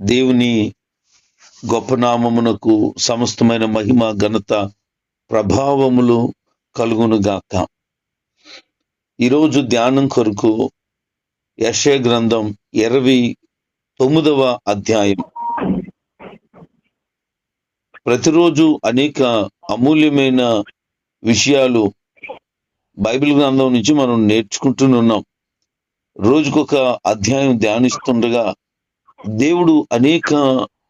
దేవుని గొప్ప నామమునకు సమస్తమైన మహిమ ఘనత ప్రభావములు కలుగునుగాక. ఈరోజు ధ్యానం కొరకు యశయ గ్రంథం ఇరవై తొమ్మిదవ అధ్యాయం. ప్రతిరోజు అనేక అమూల్యమైన విషయాలు బైబిల్ గ్రంథం నుంచి మనం నేర్చుకుంటూనే రోజుకొక అధ్యాయం ధ్యానిస్తుండగా దేవుడు అనేక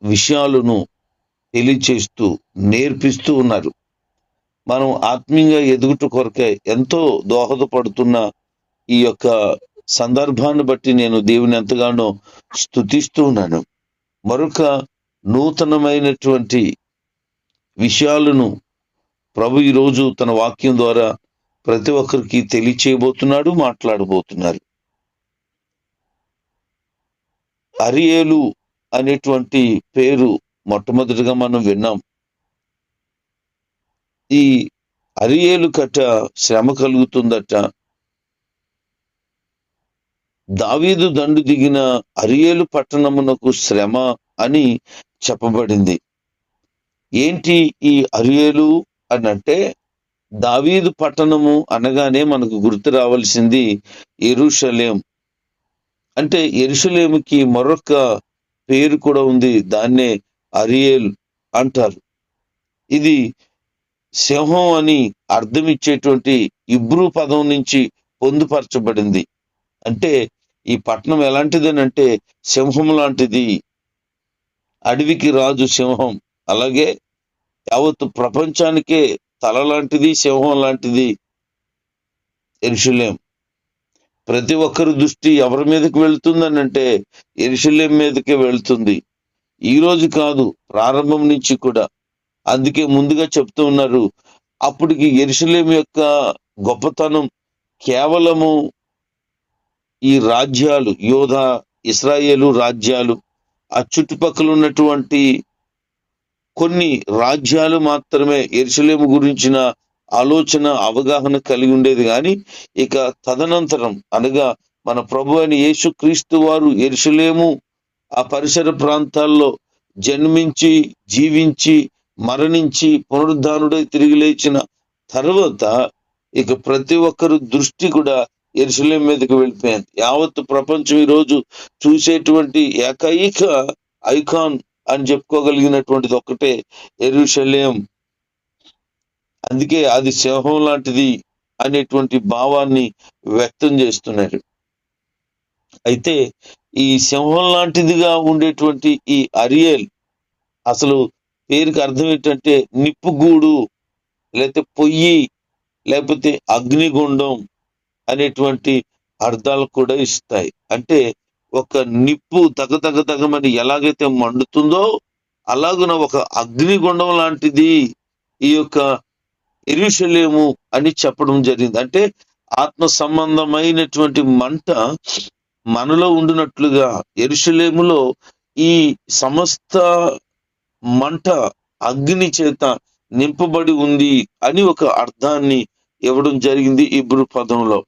విషయాలను తెలియచేస్తూ నేర్పిస్తూ ఉన్నారు. మనం ఆత్మీయంగా ఎదుగుట కొరకే ఎంతో దోహదపడుతున్న ఈ యొక్క సందర్భాన్ని బట్టి నేను దేవుని ఎంతగానో స్థుతిస్తూ ఉన్నాను. మరొక నూతనమైనటువంటి విషయాలను ప్రభు ఈరోజు తన వాక్యం ద్వారా ప్రతి ఒక్కరికి తెలియచేయబోతున్నాడు మాట్లాడబోతున్నారు అరియేలు అనేటువంటి పేరు మొట్టమొదటిగా మనం విన్నాం. ఈ అరియేలు కట్ట శ్రమ కలుగుతుందట. దావీదు దండు దిగిన అరియేలు పట్టణమునకు శ్రమ అని చెప్పబడింది. ఏంటి ఈ అరియేలు అని అంటే దావీదు పట్టణము అనగానే మనకు గుర్తు రావాల్సింది ఎరుషలేం. అంటే ఎరుషలేముకి మరొక పేరు కూడా ఉంది దాన్నే అరియేల్ అంటారు. ఇది సింహం అని అర్థం ఇచ్చేటువంటి ఇబ్రూ పదం నుంచి పొందుపరచబడింది. అంటే ఈ పట్టణం ఎలాంటిదేనంటే సింహం లాంటిది. అడవికి రాజు సింహం. అలాగే యావత్ ప్రపంచానికే తల లాంటిది సింహం లాంటిది ఎరుషులేం ప్రతి ఒక్కరి దృష్టి ఎవరి మీదకి వెళుతుందని అంటే ఎరుషులేం మీదకే వెళుతుంది. ఈ రోజు కాదు ప్రారంభం నుంచి కూడా. అందుకే ముందుగా చెప్తూ ఉన్నారు అప్పటికి ఎరుషులేం యొక్క గొప్పతనం కేవలము ఈ రాజ్యాలు యోధ ఇస్రాయేలు రాజ్యాలు ఆ చుట్టుపక్కల ఉన్నటువంటి కొన్ని రాజ్యాలు మాత్రమే ఎరుసలేము గురించిన ఆలోచన అవగాహన కలిగి ఉండేది కానీ ఇక తదనంతరం అనగా మన ప్రభు అయిన యేసుక్రీస్తు వారు ఎరుసలేము ఆ పరిసర ప్రాంతాల్లో జన్మించి జీవించి మరణించి పునరుద్ధానుడై తిరిగి లేచిన తర్వాత ఇక ప్రతి ఒక్కరు దృష్టి కూడా ఎరుసలేం మీదకి వెళ్ళిపోయింది. యావత్ ప్రపంచం ఈరోజు చూసేటువంటి ఏకైక ఐకాన్ అని చెప్పుకోగలిగినటువంటిది ఒకటే ఎరుషలేం అందుకే అది సింహం లాంటిది అనేటువంటి భావాన్ని వ్యక్తం చేస్తున్నారు అయితే ఈ సింహం లాంటిదిగా ఉండేటువంటి ఈ అరియల్ అసలు పేరుకి అర్థం ఏంటంటే నిప్పుగూడు లేకపోతే పొయ్యి లేకపోతే అగ్నిగుండం అనేటువంటి అర్థాలు కూడా ఇస్తాయి. అంటే ఒక నిప్పు తగ తగ తగమని ఎలాగైతే మండుతుందో అలాగున ఒక అగ్నిగుండం లాంటిది ఈ యొక్క ఎరుషలేము అని చెప్పడం జరిగింది. అంటే ఆత్మ సంబంధమైనటువంటి మంట మనలో ఉండినట్లుగా ఎరుషలేములో ఈ సమస్త మంట అగ్ని చేత నింపబడి ఉంది అని ఒక అర్థాన్ని ఇవ్వడం జరిగింది ఇబ్రు పదంలో.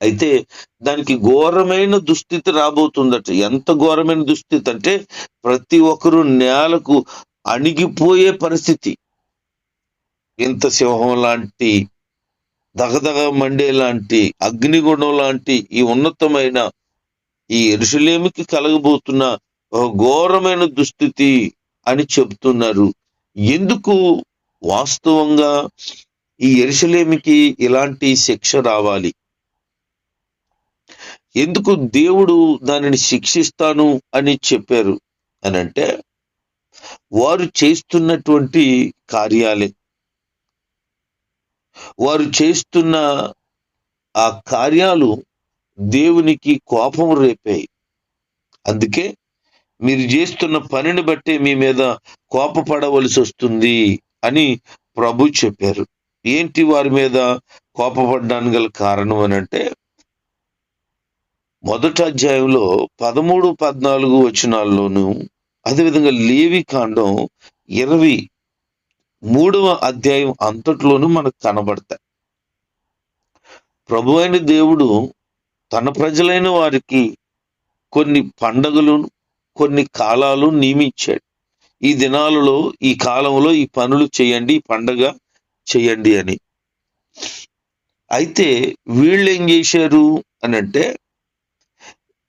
అయితే దానికి ఘోరమైన దుస్థితి రాబోతుందట. ఎంత ఘోరమైన దుస్థితి అంటే ప్రతి ఒక్కరు నేలకు అణిగిపోయే పరిస్థితి. ఇంత సింహం లాంటి దగదగ మండే లాంటి అగ్నిగుణం లాంటి ఈ ఉన్నతమైన ఈ ఎరుసలేమికి కలగబోతున్న ఒక ఘోరమైన దుస్థితి అని చెప్తున్నారు. ఎందుకు వాస్తవంగా ఈ ఎరుసలేమికి ఇలాంటి శిక్ష రావాలి? ఎందుకు దేవుడు దానిని శిక్షిస్తాను అని చెప్పారు? అని అంటే వారు చేస్తున్నటువంటి కార్యాలే. వారు చేస్తున్న ఆ కార్యాలు దేవునికి కోపం రేపాయి. అందుకే మీరు చేస్తున్న పనిని బట్టే మీ మీద కోపపడవలసి వస్తుంది అని ప్రభు చెప్పారు. ఏంటి వారి మీద కోపపడడానికి గల కారణం అని అంటే మొదటి అధ్యాయంలో పదమూడు పద్నాలుగు వచనాల్లోనూ అదేవిధంగా లేవి కాండం ఇరవై మూడవ అధ్యాయం అంతట్లోనూ మనకు కనబడతాయి. ప్రభు అయిన దేవుడు తన ప్రజలైన వారికి కొన్ని పండగలను కొన్ని కాలాలు నియమించాడు. ఈ దినాలలో ఈ కాలంలో ఈ పనులు చేయండి ఈ పండగ చేయండి అని. అయితే వీళ్ళు ఏం చేశారు అని అంటే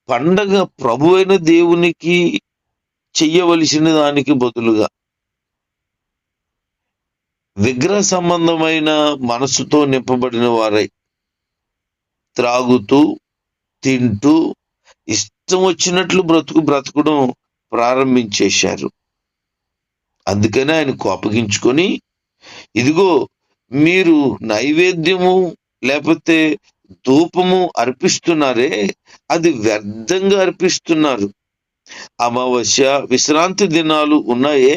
పండగ ప్రభు అయిన దేవునికి చెయ్యవలసిన దానికి బదులుగా విగ్రహ సంబంధమైన మనసుతో నింపబడిన వారై త్రాగుతూ తింటూ ఇష్టం వచ్చినట్లు బ్రతుకు బ్రతకడం ప్రారంభించేశారు. అందుకనే ఆయన కోపగించుకొని ఇదిగో మీరు నైవేద్యము లేకపోతే ధూపము అర్పిస్తున్నారే అది వ్యర్థంగా అర్పిస్తున్నారు. అమావాస్య విశ్రాంతి దినాలు ఉన్నాయే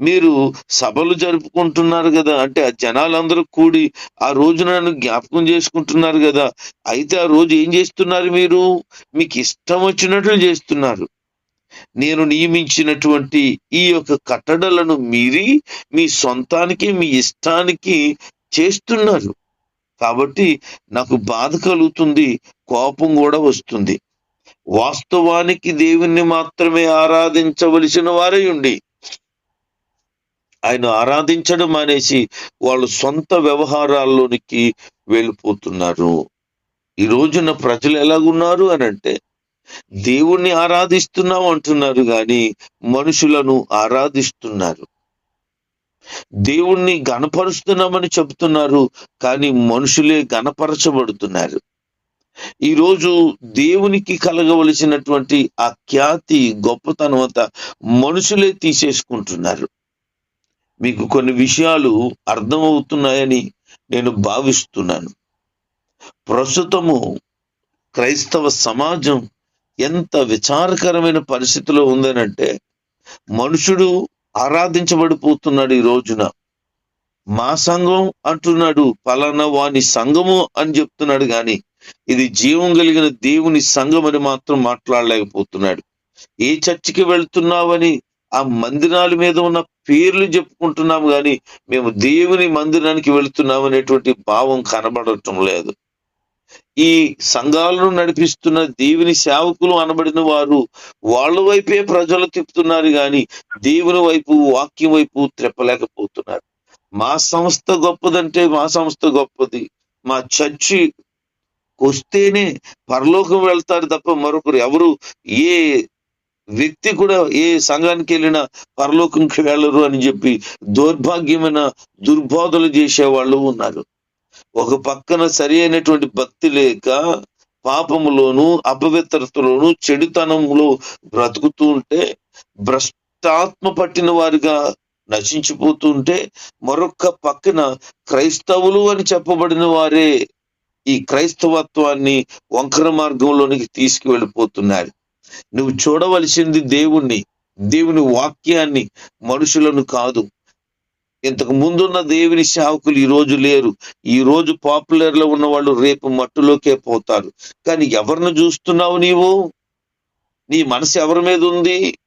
మీరు సభలు జరుపుకుంటున్నారు కదా అంటే ఆ జనాలందరూ కూడి ఆ రోజు నన్ను జ్ఞాపకం చేసుకుంటున్నారు కదా అయితే ఆ రోజు ఏం చేస్తున్నారు మీరు? మీకు ఇష్టం వచ్చినట్లు చేస్తున్నారు. నేను నియమించినటువంటి ఈ యొక్క కట్టడలను మీరి మీ సొంతానికి మీ ఇష్టానికి చేస్తున్నారు. కాబట్టి నాకు బాధ కలుగుతుంది కోపం కూడా వస్తుంది. వాస్తవానికి దేవుణ్ణి మాత్రమే ఆరాధించవలసిన వారై ఉండి ఆయన ఆరాధించడం అనేసి వాళ్ళు సొంత వ్యవహారాల్లోనికి వెళ్ళిపోతున్నారు. ఈ రోజున ప్రజలు ఎలాగున్నారు అని అంటే దేవుణ్ణి ఆరాధిస్తున్నాం అంటున్నారు కానీ మనుషులను ఆరాధిస్తున్నారు. దేవుణ్ణి గణపరుస్తున్నామని చెబుతున్నారు కానీ మనుషులే గణపరచబడుతున్నారు ఈరోజు దేవునికి కలగవలసినటువంటి ఆ ఖ్యాతి గొప్పతనం అంతా మనుషులే తీసేసుకుంటున్నారు. మీకు కొన్ని విషయాలు అర్థమవుతున్నాయని నేను భావిస్తున్నాను. ప్రస్తుతము క్రైస్తవ సమాజం ఎంత విచారకరమైన పరిస్థితిలో ఉందనంటే మనుషుడు ఆరాధించబడిపోతున్నాడు ఈ రోజున. మా సంఘం అంటున్నాడు పలానా వాని సంఘము అని చెప్తున్నాడు కానీ ఇది జీవం కలిగిన దేవుని సంఘం అని మాత్రం మాట్లాడలేకపోతున్నాడు. ఏ చర్చికి వెళ్తున్నావని ఆ మందిరాల మీద ఉన్న పేర్లు చెప్పుకుంటున్నాము కానీ మేము దేవుని మందిరానికి వెళుతున్నాం అనేటువంటి భావం కనబడటం లేదు. ఈ సంఘాలను నడిపిస్తున్న దేవుని సేవకులు అనబడిన వారు వాళ్ళ వైపే ప్రజలు తిప్పుతున్నారు కానీ దేవుని వైపు వాక్యం వైపు త్రెప్పలేకపోతున్నారు. మా సంస్థ గొప్పదంటే మా సంస్థ గొప్పది. మా చర్చి వస్తేనే పరలోకం వెళ్తారు తప్ప మరొకరు ఎవరు ఏ వ్యక్తి కూడా ఏ సంఘానికి వెళ్ళినా పరలోకంకి వెళ్ళరు అని చెప్పి దౌర్భాగ్యమైన దుర్బోధలు చేసే వాళ్ళు ఉన్నారు. ఒక పక్కన సరి అయినటువంటి భక్తి లేక పాపములోను అపవిత్రతలోను చెడుతనంలో బ్రతుకుతూ ఉంటే భ్రష్టాత్మ పట్టిన వారిగా నశించిపోతుంటే మరొక పక్కన క్రైస్తవులు అని చెప్పబడిన వారే ఈ క్రైస్తవత్వాన్ని వంకర మార్గంలోనికి తీసుకువెళ్ళిపోతున్నారు. నువ్వు చూడవలసింది దేవుణ్ణి దేవుని వాక్యాన్ని మనుషులను కాదు. ఇంతకు ముందున్న దేవుని సేవకులు ఈ రోజు లేరు. ఈ రోజు పాపులర్లో ఉన్న వాళ్ళు రేపు మట్టులోకే పోతారు. కానీ ఎవరిని చూస్తున్నావు నీవు? నీ మనసు ఎవరి మీద ఉంది?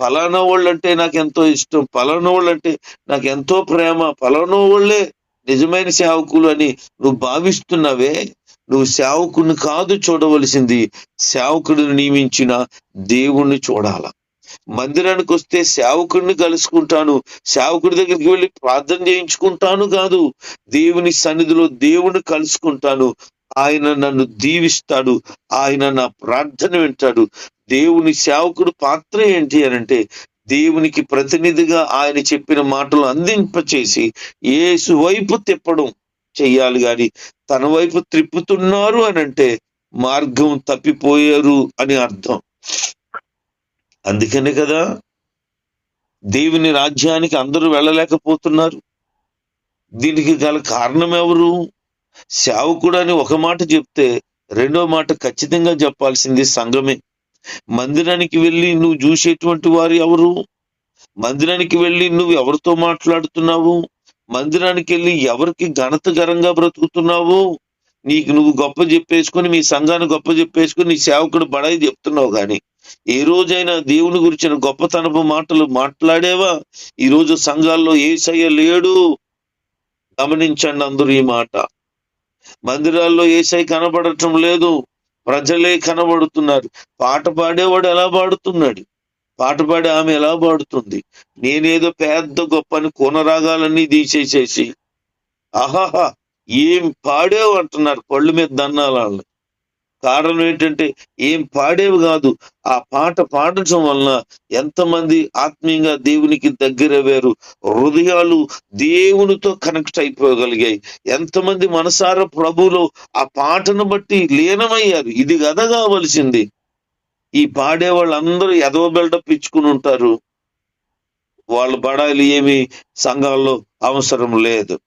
ఫలానా వాళ్ళు అంటే నాకు ఎంతో ఇష్టం ఫలానా వాళ్ళు అంటే నాకు ఎంతో ప్రేమ ఫలానా వాళ్ళే నిజమైన సేవకులు అని నువ్వు భావిస్తున్నావే? నువ్వు సేవకుని కాదు చూడవలసింది. సేవకుడిని నియమించిన దేవుణ్ణి చూడాల. మందిరానికి వస్తే సేవకుడిని కలుసుకుంటాను. సేవకుడి దగ్గరికి వెళ్ళి ప్రార్థన చేయించుకుంటాను కాదు. దేవుని సన్నిధిలో దేవుని కలుసుకుంటాను. ఆయన నన్ను దీవిస్తాడు. ఆయన నా ప్రార్థన వింటాడు. దేవుని సేవకుడు పాత్ర ఏంటి అని అంటే దేవునికి ప్రతినిధిగా ఆయన చెప్పిన మాటలు అందింపచేసి ఏసు వైపు తిప్పడం. చెయ్యాలి గాని తన వైపు త్రిప్పుతున్నారు అని అంటే మార్గం తప్పిపోయారు అని అర్థం. అందుకనే కదా దేవుని రాజ్యానికి అందరూ వెళ్ళలేకపోతున్నారు. దీనికి గల కారణం ఎవరు? సేవకుడు అని ఒక మాట చెప్తే రెండో మాట ఖచ్చితంగా చెప్పాల్సింది సంఘమే. మందిరానికి వెళ్ళి నువ్వు చూసేటువంటి వారు ఎవరు? మందిరానికి వెళ్ళి నువ్వు ఎవరితో మాట్లాడుతున్నావు? మందిరానికి వెళ్ళి ఎవరికి ఘనతకరంగా బ్రతుకుతున్నావు? నీకు నువ్వు గొప్ప చెప్పేసుకొని మీ సంఘాన్ని గొప్ప చెప్పేసుకొని నీ సేవకుడు బడాయి చెప్తున్నావు కానీ ఏ రోజైనా దేవుని గురించిన గొప్పతనపు మాటలు మాట్లాడేవా? ఈ రోజు సంఘాల్లో ఏసయ్య లేడు. గమనించండి అందరూ ఈ మాట. మందిరాల్లో ఏసై కనబడటం లేదు. ప్రజలే కనబడుతున్నారు. పాట పాడేవాడు ఎలా పాడుతున్నాడు? పాట పాడి ఆమె ఎలా పాడుతుంది నేనేదో పెద్ద గొప్ప అని తీసేసేసి ఆహాహా ఏం పాడేవు అంటున్నారు పళ్ళు మీద దన్నాలని కారణం ఏంటంటే ఏం పాడేవి కాదు. ఆ పాట పాడటం వలన ఎంతమంది ఆత్మీయంగా దేవునికి దగ్గరయ్యారు హృదయాలు దేవునితో కనెక్ట్ అయిపోగలిగాయి. ఎంతమంది మనసార ప్రభువులో ఆ పాటను బట్టి లీనమయ్యారు. ఇది కదా కావలసింది. ఈ పాడే వాళ్ళందరూ ఎదవ బిల్డప్ ఇచ్చుకుని ఉంటారు. వాళ్ళు పడాలి ఏమి సంఘాల్లో అవసరం లేదు.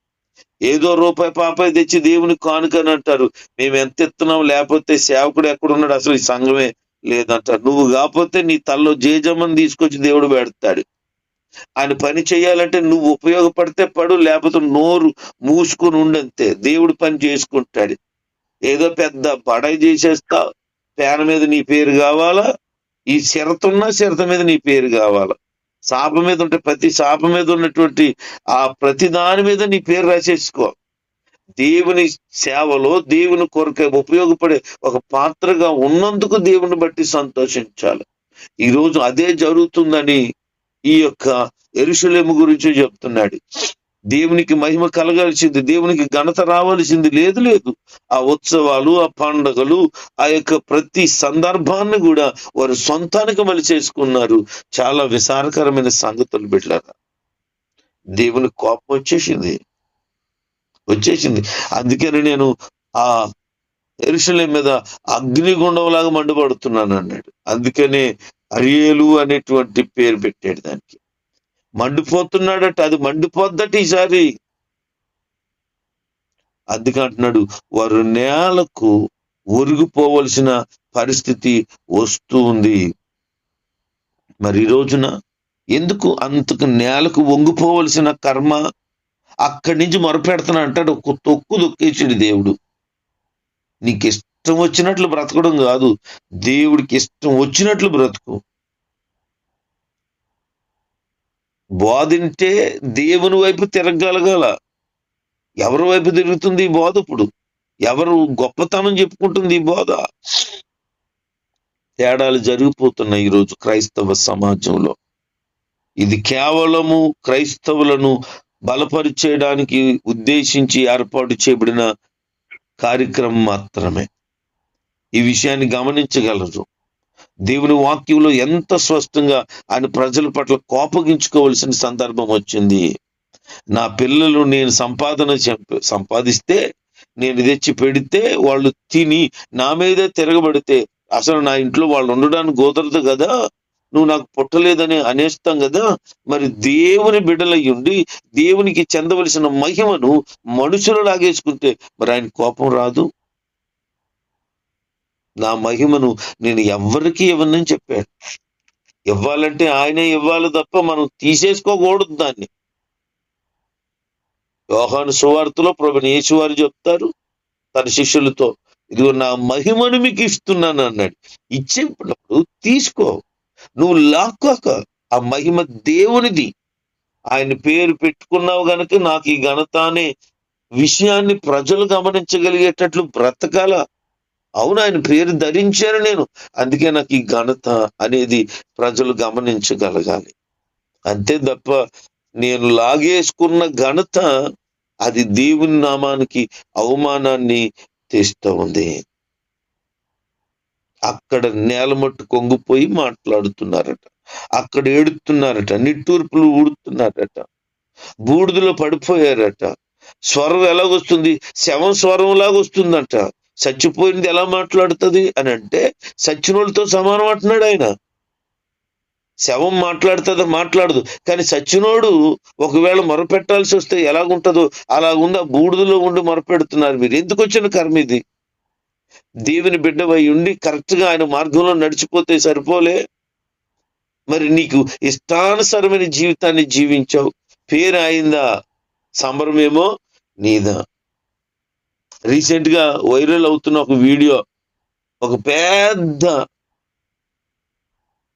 ఏదో రూపాయి పాపాయి తెచ్చి దేవుని కానుకని అంటారు. మేము ఎంత ఎత్తున్నాం? లేకపోతే సేవకుడు ఎక్కడున్నాడు? అసలు ఈ సంఘమే లేదంటారు. నువ్వు కాకపోతే నీ తల్లో జేజమ్మని తీసుకొచ్చి దేవుడు పెడతాడు. ఆయన పని చేయాలంటే నువ్వు ఉపయోగపడితే పడు లేకపోతే నోరు మూసుకుని ఉండంతే. దేవుడు పని చేసుకుంటాడు. ఏదో పెద్ద బడాయి చేసేస్తా పేన మీద నీ పేరు కావాలా? ఈ చిరత ఉన్న చిరత మీద నీ పేరు కావాలా? శాప మీద ఉంటే ప్రతి శాప మీద ఉన్నటువంటి ఆ ప్రతి దాని మీద నీ పేరు రాసేసుకో. దేవుని సేవలో దేవుని కొరకే ఉపయోగపడే ఒక పాత్రగా ఉన్నందుకు దేవుని బట్టి సంతోషించాలి. ఈ రోజు అదే జరుగుతుందని ఈ యొక్క ఎరుషులేము గురించి చెప్తున్నాడు. దేవునికి మహిమ కలగాల్సింది దేవునికి ఘనత రావాల్సింది లేదు లేదు. ఆ ఉత్సవాలు ఆ పండగలు ఆ యొక్క ప్రతి సందర్భాన్ని కూడా వారు సొంతానికి మళ్ళీ చేసుకున్నారు. చాలా విసారకరమైన సంగతులు పెట్టారు దేవుని కోపం వచ్చేసింది. వచ్చేసింది. అందుకని నేను ఆ ఎరుషుల మీద అగ్నిగుండంలాగా మండిపడుతున్నాను అన్నాడు. అందుకనే అరియేలు అనేటువంటి పేరు పెట్టాడు దానికి. మండిపోతున్నాడట. అది మండిపోద్దట ఈసారి. అందుకంటున్నాడు వారు నేలకు ఒరిగిపోవలసిన పరిస్థితి వస్తూ ఉంది. మరి ఈ రోజున ఎందుకు అంతకు నేలకు వంగిపోవలసిన కర్మ అక్కడి నుంచి మొరపెడుతున్నా? అంటాడు ఒక తొక్కు దొక్కేసాడు దేవుడు. నీకు ఇష్టం వచ్చినట్లు బ్రతకడం కాదు. దేవుడికి ఇష్టం వచ్చినట్లు బ్రతుకు. బోధింటే దేవుని వైపు తిరగలగాల ఎవరి వైపు తిరుగుతుంది ఈ బోధ ఇప్పుడు? ఎవరు గొప్పతనం చెప్పుకుంటుంది ఈ బోధ? తేడాలు జరిగిపోతున్నాయి ఈరోజు క్రైస్తవ సమాజంలో. ఇది కేవలము క్రైస్తవులను బలపరిచేయడానికి ఉద్దేశించి ఏర్పాటు చేయబడిన కార్యక్రమం మాత్రమే. ఈ విషయాన్ని గమనించగలరు. దేవుని వాక్యంలో ఎంత స్పష్టంగా ఆయన ప్రజల పట్ల కోపగించుకోవలసిన సందర్భం వచ్చింది. నా పిల్లలు నేను సంపాదన సంపాదిస్తే నేను తెచ్చి పెడితే వాళ్ళు తిని నా మీదే తిరగబడితే అసలు నా ఇంట్లో వాళ్ళు ఉండడానికి కుదరదు కదా నువ్వు నాకు పుట్టలేదని అనేస్తాం కదా మరి దేవుని బిడ్డలయ్యుండి దేవునికి చెందవలసిన మహిమను మనుషులు లాగేసుకుంటే మరి ఆయన కోపం రాదు? నా మహిమను నేను ఎవ్వరికి ఇవ్వనని చెప్పాడు. ఇవ్వాలంటే ఆయనే ఇవ్వాలి తప్ప మనం తీసేసుకోకూడదు దాన్ని. యోహాను సువార్తలో ప్రభుని యేసువారు చెప్తారు తన శిష్యులతో ఇదిగో నా మహిమను మీకు ఇస్తున్నాను అన్నాడు. ఇచ్చేటప్పుడు తీసుకో నువ్వు లాక్కోక ఆ మహిమ దేవునిది. ఆయన పేరు పెట్టుకున్నావు గనక నాకు ఈ ఘనత అనే విషయాన్ని ప్రజలు గమనించగలిగేటట్లు బ్రతకాల? అవును ఆయన పేరు ధరించాను నేను. అందుకే నాకు ఈ ఘనత అనేది ప్రజలు గమనించగలగాలి. అంతే తప్ప నేను లాగేసుకున్న ఘనత అది దేవుని నామానికి అవమానాన్ని తెస్తూ ఉంది. అక్కడ నేలమట్టు కొంగిపోయి మాట్లాడుతున్నారట. అక్కడ ఏడుతున్నారట. నిట్టూర్పులు ఊడుతున్నారట. బూడిదలో పడిపోయారట. స్వరం ఎలాగొస్తుంది? శవం స్వరం లాగొస్తుందంట చచ్చిపోయింది ఎలా మాట్లాడుతుంది అని అంటే సచ్చినోళ్ళతో సమానం అంటున్నాడు ఆయన. శవం మాట్లాడుతుందో మాట్లాడదు. కానీ సచ్చినోడు ఒకవేళ మొరపెట్టాల్సి వస్తే ఎలాగుంటుందో అలాగుంది ఆ బూడిదలో ఉండి మొరపెడుతున్నారు మీరు ఎందుకు వచ్చిన కర్మ ఇది? దేవుని బిడ్డవై ఉండి కరెక్ట్గా ఆయన మార్గంలో నడిచిపోతే సరిపోలే? మరి నీకు ఇష్టానుసరమైన జీవితాన్ని జీవించావు. పేరు అయిందా సంబరమేమో? నీదా? రీసెంట్గా వైరల్ అవుతున్న ఒక వీడియో ఒక పెద్ద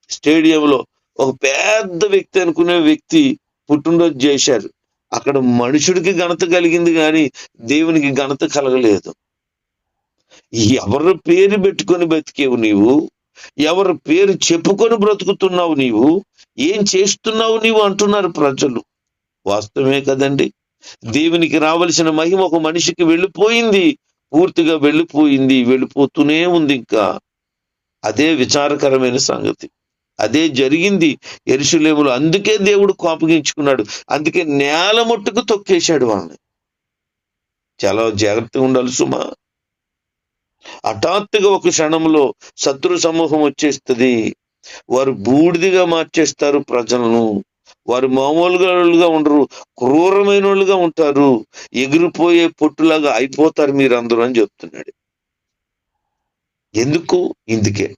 స్టేడియంలో ఒక పెద్ద వ్యక్తి అనుకునే వ్యక్తి పుట్టినరోజు చేశారు. అక్కడ మనుషుడికి ఘనత కలిగింది కానీ దేవునికి ఘనత కలగలేదు. ఎవరి పేరు పెట్టుకొని బతికేవు నీవు? ఎవరి పేరు చెప్పుకొని బ్రతుకుతున్నావు నీవు? ఏం చేస్తున్నావు నీవు? అంటున్నారు ప్రజలు. వాస్తవమే కదండి. దేవునికి రావలసిన మహిమ ఒక మనిషికి వెళ్ళిపోయింది. పూర్తిగా వెళ్ళిపోయింది వెళ్ళిపోతూనే ఉంది ఇంకా. అదే విచారకరమైన సంగతి. అదే జరిగింది. ఎరుసలేములు అందుకే దేవుడు కోపగించుకున్నాడు. అందుకే నేల ముట్టుకు తొక్కేశాడు వాళ్ళని. చాలా జాగ్రత్తగా ఉండాలి సుమా. హఠాత్తుగా ఒక క్షణంలో శత్రు సమూహం వచ్చేస్తుంది. వారు బూడిదిగా మార్చేస్తారు ప్రజలను. వారు మామూలుగా ఉండరు క్రూరమైన వాళ్ళుగా ఉంటారు. ఎగిరిపోయే పొట్టులాగా అయిపోతారు మీరందరూ అని చెప్తున్నాడు. ఎందుకు? ఇందుకే.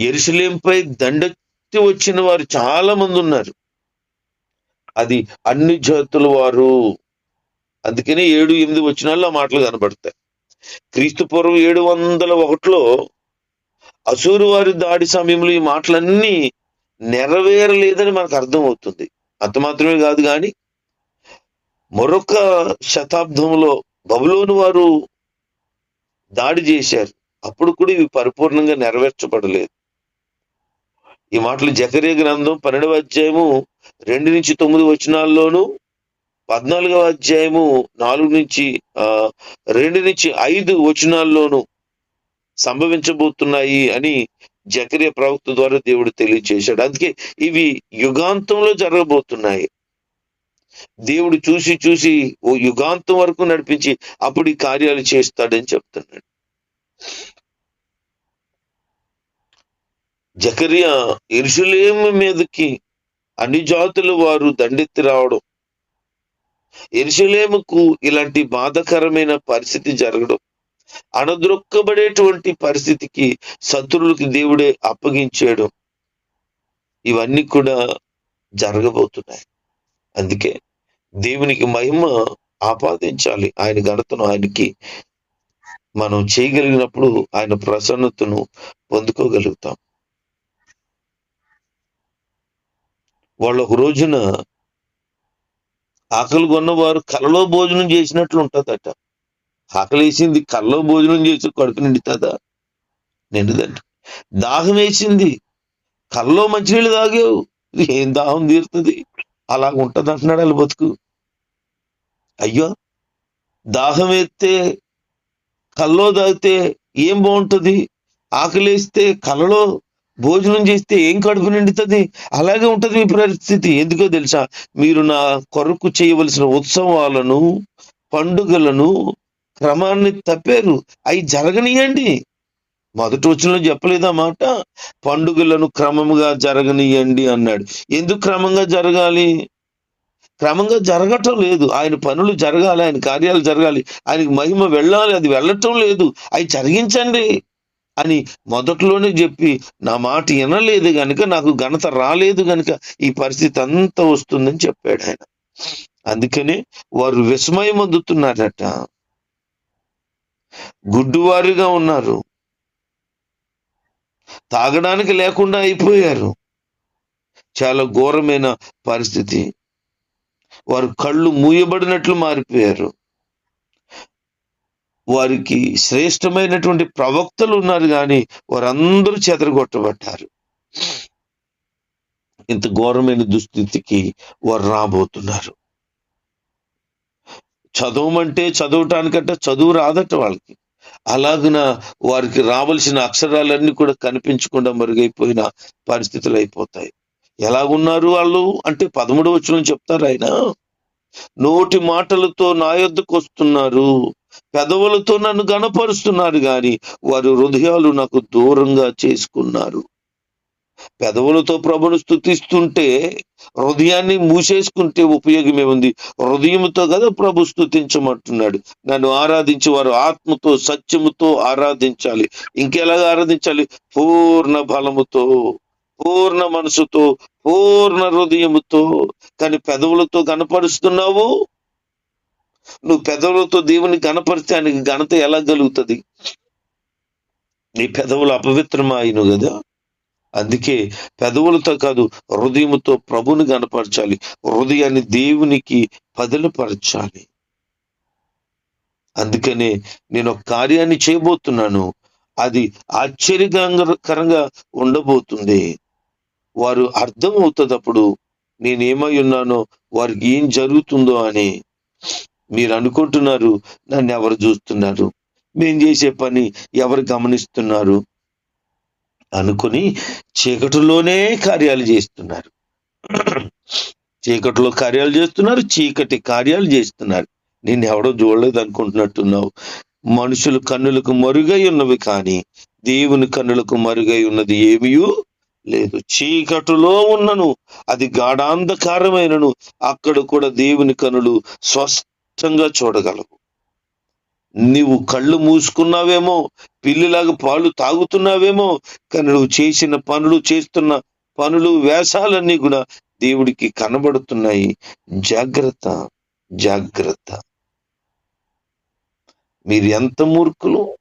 ఎరుసలేంపై దండెత్తి వచ్చిన వారు చాలా మంది ఉన్నారు. అది అన్ని జాతుల వారు. అందుకనే ఏడు ఎనిమిది వచ్చిన వాళ్ళు ఆ మాటలు కనబడతాయి. క్రీస్తు పూర్వం ఏడు వందల ఒకటిలో అసూరు వారి దాడి సమయంలో ఈ మాటలన్నీ నెరవేరలేదని మనకు అర్థమవుతుంది. అంత మాత్రమే కాదు కానీ మరొక శతాబ్దంలో బబులోని వారు దాడి చేశారు. అప్పుడు కూడా ఇవి పరిపూర్ణంగా నెరవేర్చబడలేదు. ఈ మాటలు జకరే గ్రంథం పన్నెండవ అధ్యాయము రెండు నుంచి తొమ్మిది వచనాల్లోనూ పద్నాలుగవ అధ్యాయము నాలుగు నుంచి ఆ రెండు నుంచి ఐదు వచనాల్లోనూ సంభవించబోతున్నాయి అని జకరియ ప్రవక్త ద్వారా దేవుడు తెలియచేశాడు. అందుకే ఇవి యుగాంతంలో జరగబోతున్నాయి. దేవుడు చూసి చూసి ఓ యుగాంతం వరకు నడిపించి అప్పుడు ఈ కార్యాలు చేస్తాడని చెప్తున్నాడు. జకరియా ఎరుసలేము మీదకి అన్ని జాతుల వారు దండెత్తి రావడం ఎరుసలేముకు ఇలాంటి బాధకరమైన పరిస్థితి జరగడం అణద్రొక్కబడేటువంటి పరిస్థితికి శత్రువులకి దేవుడే అప్పగించేయడం ఇవన్నీ కూడా జరగబోతున్నాయి. అందుకే దేవునికి మహిమ ఆపాదించాలి. ఆయన ఘనతను ఆయనకి మనం చేయగలిగినప్పుడు ఆయన ప్రసన్నతను పొందుకోగలుగుతాం. వాళ్ళ ఒక రోజున ఆకలి కొన్నవారు కలలో భోజనం చేసినట్లు ఉంటుందట. ఆకలేసింది కల్లో భోజనం చేసి కడుపు నిండుతుందా? నిండుదండి. దాహం వేసింది. కల్లో మంచినీళ్ళు తాగావు. ఏం దాహం తీరుతుంది? అలాగ ఉంటుంది అంటున్నాడు వాళ్ళ బతుకు. అయ్యో! దాహం ఎత్తే కల్లో తాగితే ఏం బాగుంటుంది? ఆకలేస్తే కళ్ళలో భోజనం చేస్తే ఏం కడుపు నిండుతుంది? అలాగే ఉంటది మీ పరిస్థితి. ఎందుకో తెలుసా? మీరు నా కొరకు చేయవలసిన ఉత్సవాలను పండుగలను క్రమాన్ని తప్పారు. అవి జరగనియండి. మొదటి వచ్చిన చెప్పలేదా మాట? పండుగలను క్రమంగా జరగనియండి అన్నాడు. ఎందుకు క్రమంగా జరగాలి? క్రమంగా జరగటం లేదు. ఆయన పనులు జరగాలి ఆయన కార్యాలు జరగాలి. ఆయనకి మహిమ వెళ్ళాలి అది వెళ్ళటం లేదు. అవి జరిగించండి అని మొదట్లోనే చెప్పి నా మాట వినలేదు గనుక నాకు ఘనత రాలేదు గనుక ఈ పరిస్థితి అంతా వస్తుందని చెప్పాడు ఆయన. అందుకనే వారు విస్మయం అందుతున్నారట. గుడ్డువారుగా ఉన్నారు. తాగడానికి లేకుండా అయిపోయారు. చాలా ఘోరమైన పరిస్థితి. వారు కళ్ళు మూయబడినట్లు మారిపోయారు. వారికి శ్రేష్టమైనటువంటి ప్రవక్తలు ఉన్నారు కానీ వారందరూ చెదరగొట్టబడ్డారు. ఇంత ఘోరమైన దుస్థితికి వారు రాబోతున్నారు. చదవమంటే చదవటానికంటే చదువు రాదట వాళ్ళకి. అలాగున వారికి రావలసిన అక్షరాలన్నీ కూడా కనిపించకుండా మరుగైపోయిన పరిస్థితులు అయిపోతాయి. ఎలాగున్నారు వాళ్ళు? అంటే పదమూడు వచ్చిన చెప్తారు ఆయన. నోటి మాటలతో నా యొద్దకు వస్తున్నారు. పెదవులతో నన్ను గణపరుస్తున్నారు గాని వారి హృదయాలు నాకు దూరంగా చేసుకున్నారు. పెదవులతో ప్రభును స్థుతిస్తుంటే హృదయాన్ని మూసేసుకుంటే ఉపయోగం ఏముంది హృదయముతో కదా ప్రభు స్థుతించమంటున్నాడు నన్ను ఆరాధించి వారు ఆత్మతో సత్యముతో ఆరాధించాలి. ఇంకెలాగా ఆరాధించాలి? పూర్ణ బలముతో పూర్ణ మనసుతో పూర్ణ హృదయముతో. కానీ పెదవులతో కనపరుస్తున్నావు నువ్వు పెదవులతో దేవుని కనపరిస్తే ఆయనకి ఘనత ఎలా కలుగుతుంది? నీ పెదవులు అపవిత్రమాయను కదా? అందుకే పెదవులతో కాదు హృదయముతో ప్రభుని గనపరచాలి హృదయాన్ని దేవునికి పదిలపరచాలి అందుకనే నేను ఒక కార్యాన్ని చేయబోతున్నాను. అది ఆశ్చర్యకరంగా ఉండబోతుంది. వారు అర్థం అవుతుంది అప్పుడు నేనేమై ఉన్నానో వారికి ఏం జరుగుతుందో అని మీరు అనుకుంటున్నారు నన్ను ఎవరు చూస్తున్నారు? మేం చేసే పని ఎవరు గమనిస్తున్నారు? అనుకుని చీకటిలోనే కార్యాలు చేస్తున్నారు. చీకటిలో కార్యాలు చేస్తున్నారు చీకటి కార్యాలు చేస్తున్నారు. నేను ఎవడో చూడలేదు అనుకుంటున్నట్టున్నావు మనుషుల కన్నులకు మరుగై ఉన్నవి కానీ దేవుని కన్నులకు మరుగై ఉన్నది ఏమీయూ లేదు. చీకటిలో ఉన్నను అది గాఢాంధకారమైనను అక్కడ కూడా దేవుని కనులు స్పష్టంగా చూడగలవు. నీవు కళ్ళు మూసుకున్నావేమో పిల్లిలాగా పాలు తాగుతున్నావేమో కానీ నువ్వు చేసిన పనులు చేస్తున్న పనులు వేషాలన్నీ కూడా దేవుడికి కనబడుతున్నాయి. జాగ్రత్త జాగ్రత్త. మీరు ఎంత మూర్ఖులు?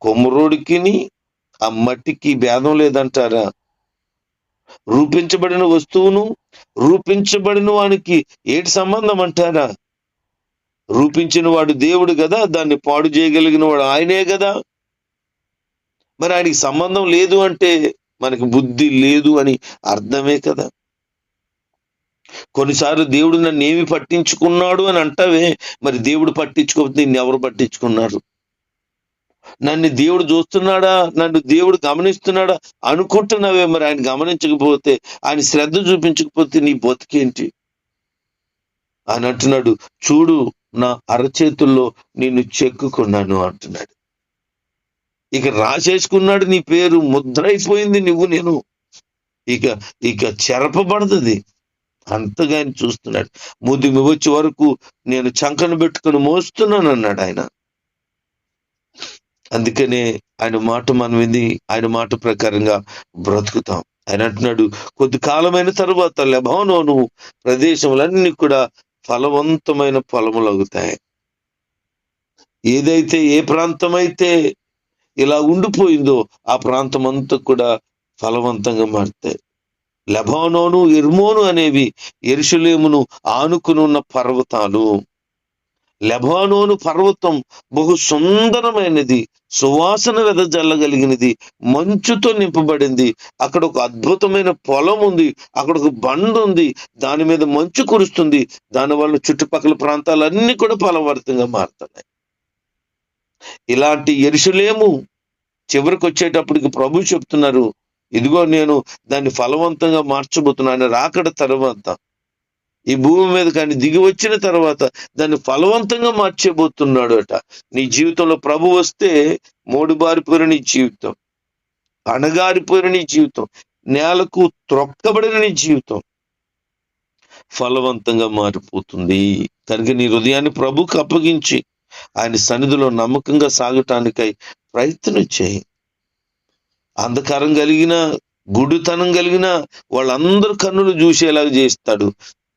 కొమ్మరోడికిని ఆ మట్టికి భేదం లేదంటారా? రూపించబడిన వస్తువును రూపించబడిన వానికి ఏటి సంబంధం అంటారా? రూపించిన వాడు దేవుడు కదా దాన్ని పాడు చేయగలిగిన వాడు ఆయనే కదా. మరి ఆయనకి సంబంధం లేదు అంటే మనకి బుద్ధి లేదు అని అర్థమే కదా. కొన్నిసార్లు దేవుడు నన్ను ఏమి పట్టించుకున్నాడు అని అంటావే మరి దేవుడు పట్టించుకోకపోతే నిన్ను ఎవరు పట్టించుకున్నారు? నన్ను దేవుడు చూస్తున్నాడా? నన్ను దేవుడు గమనిస్తున్నాడా? అనుకుంటున్నావే మరి ఆయన గమనించకపోతే ఆయన శ్రద్ధ చూపించకపోతే నీ బతికేంటి? ఆయన అంటున్నాడు చూడు నా అరచేతుల్లో నిన్ను చెక్కుకున్నాను అంటున్నాడు. ఇక రాసేసుకున్నాడు నీ పేరు ముద్ర అయిపోయింది నువ్వు నేను. ఇక ఇక చెరపబడుతుంది. అంతగా ఆయన చూస్తున్నాడు. ముదిమి వచ్చే వరకు నేను చంకను పెట్టుకుని మోస్తున్నాను అన్నాడు ఆయన. అందుకనే ఆయన మాట మనం విని ఆయన మాట ప్రకారంగా బ్రతుకుతాం. ఆయన అంటున్నాడు కొద్ది కాలమైన తర్వాత లెబానోను ప్రదేశములన్నీ కూడా ఫలవంతమైన ఫలములు అవుతాయి ఏదైతే ఏ ప్రాంతం అయితే ఇలా ఉండిపోయిందో ఆ ప్రాంతం అంతా కూడా ఫలవంతంగా మారుతాయి. లెబానోను ఎర్మోను అనేవి ఎరుషులేమును ఆనుకునున్న పర్వతాలు. లెబానోను పర్వతం బహు సుందరమైనది సువాసన వెదజల్లగలిగినది మంచుతో నింపబడింది. అక్కడ ఒక అద్భుతమైన పొలం ఉంది అక్కడ ఒక బండ ఉంది దాని మీద మంచు కురుస్తుంది. దానివల్ల చుట్టుపక్కల ప్రాంతాలన్నీ కూడా ఫలవర్తంగా మారుతున్నాయి. ఇలాంటి ఎరుషులేము చివరికి వచ్చేటప్పటికి ప్రభు చెప్తున్నారు ఇదిగో నేను దాన్ని ఫలవంతంగా మార్చబోతున్నాను రాకడ తర్వాత ఈ భూమి మీద కానీ దిగి వచ్చిన తర్వాత దాన్ని ఫలవంతంగా మార్చేబోతున్నాడు అట నీ జీవితంలో ప్రభు వస్తే మోడుబారిపోయిన నీ జీవితం అణగారిపోయిన నీ జీవితం నేలకు త్రొక్కబడిన నీ జీవితం ఫలవంతంగా మారిపోతుంది. కనుక నీ హృదయాన్ని ప్రభుకు అప్పగించి ఆయన సన్నిధిలో నమ్మకంగా సాగటానికై ప్రయత్నం చేయి. అంధకారం కలిగిన గుడుతనం కలిగిన వాళ్ళందరూ కన్నులు చూసేలాగా చేస్తాడు.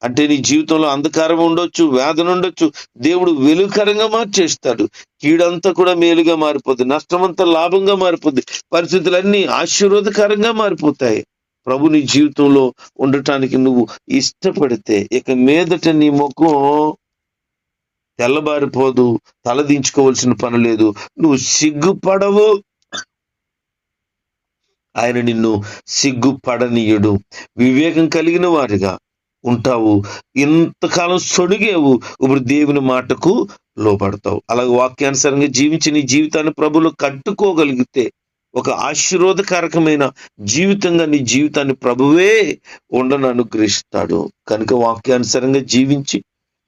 అంటే నీ జీవితంలో అంధకారం ఉండొచ్చు వేదన ఉండొచ్చు దేవుడు వెలుకరంగా మార్చేస్తాడు కీడంతా కూడా మేలుగా మారిపోద్ది నష్టమంతా లాభంగా మారిపోద్ది పరిస్థితులన్నీ ఆశీర్వాదకరంగా మారిపోతాయి. ప్రభు నీ జీవితంలో ఉండటానికి నువ్వు ఇష్టపడితే ఇక మీదట నీ ముఖం తెల్లబారిపోదు తలదించుకోవాల్సిన పని లేదు నువ్వు సిగ్గుపడవు. ఆయన నిన్ను సిగ్గుపడనీయుడు వివేకం కలిగిన వారిగా. ఉంటావు. ఇంతకాలం సొడిగేవు ఇప్పుడు దేవుని మాటకు లోపడతావు అలాగే వాక్యానుసారంగా జీవించి నీ జీవితాన్ని ప్రభులు కట్టుకోగలిగితే ఒక ఆశీర్వాదకరకమైన జీవితంగా నీ జీవితాన్ని ప్రభువే ఉండను అనుగ్రహిస్తాడు. కనుక వాక్యానుసారంగా జీవించి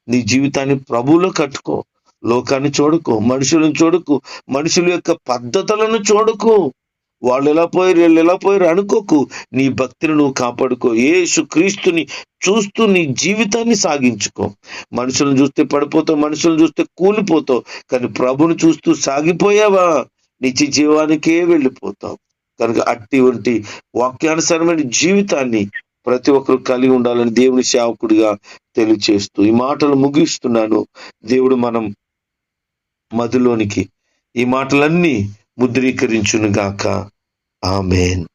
నీ జీవితాన్ని ప్రభువులో కట్టుకో. లోకాన్ని చూడకు మనుషులను చూడకు మనుషుల యొక్క పద్ధతులను చూడకు. వాళ్ళు ఎలా పోయారు? వీళ్ళు ఎలా పోయారు? అనుకోకు. నీ భక్తిని నువ్వు కాపాడుకో. యేసు క్రీస్తుని చూస్తూ నీ జీవితాన్ని సాగించుకో. మనుషులను చూస్తే పడిపోతావు మనుషులను చూస్తే కూలిపోతావు. కానీ ప్రభుని చూస్తూ సాగిపోయావా? నిత్య జీవానికే వెళ్ళిపోతావు. కనుక అట్టి వంటి వాక్యానుసారమైన జీవితాన్ని ప్రతి ఒక్కరు కలిగి ఉండాలని దేవుని సేవకుడిగా తెలియచేస్తూ ఈ మాటలు ముగిస్తున్నాను. దేవుడు మనం మధులోనికి ఈ మాటలన్నీ ముద్రీకరించునుగాక. ఆమెన్.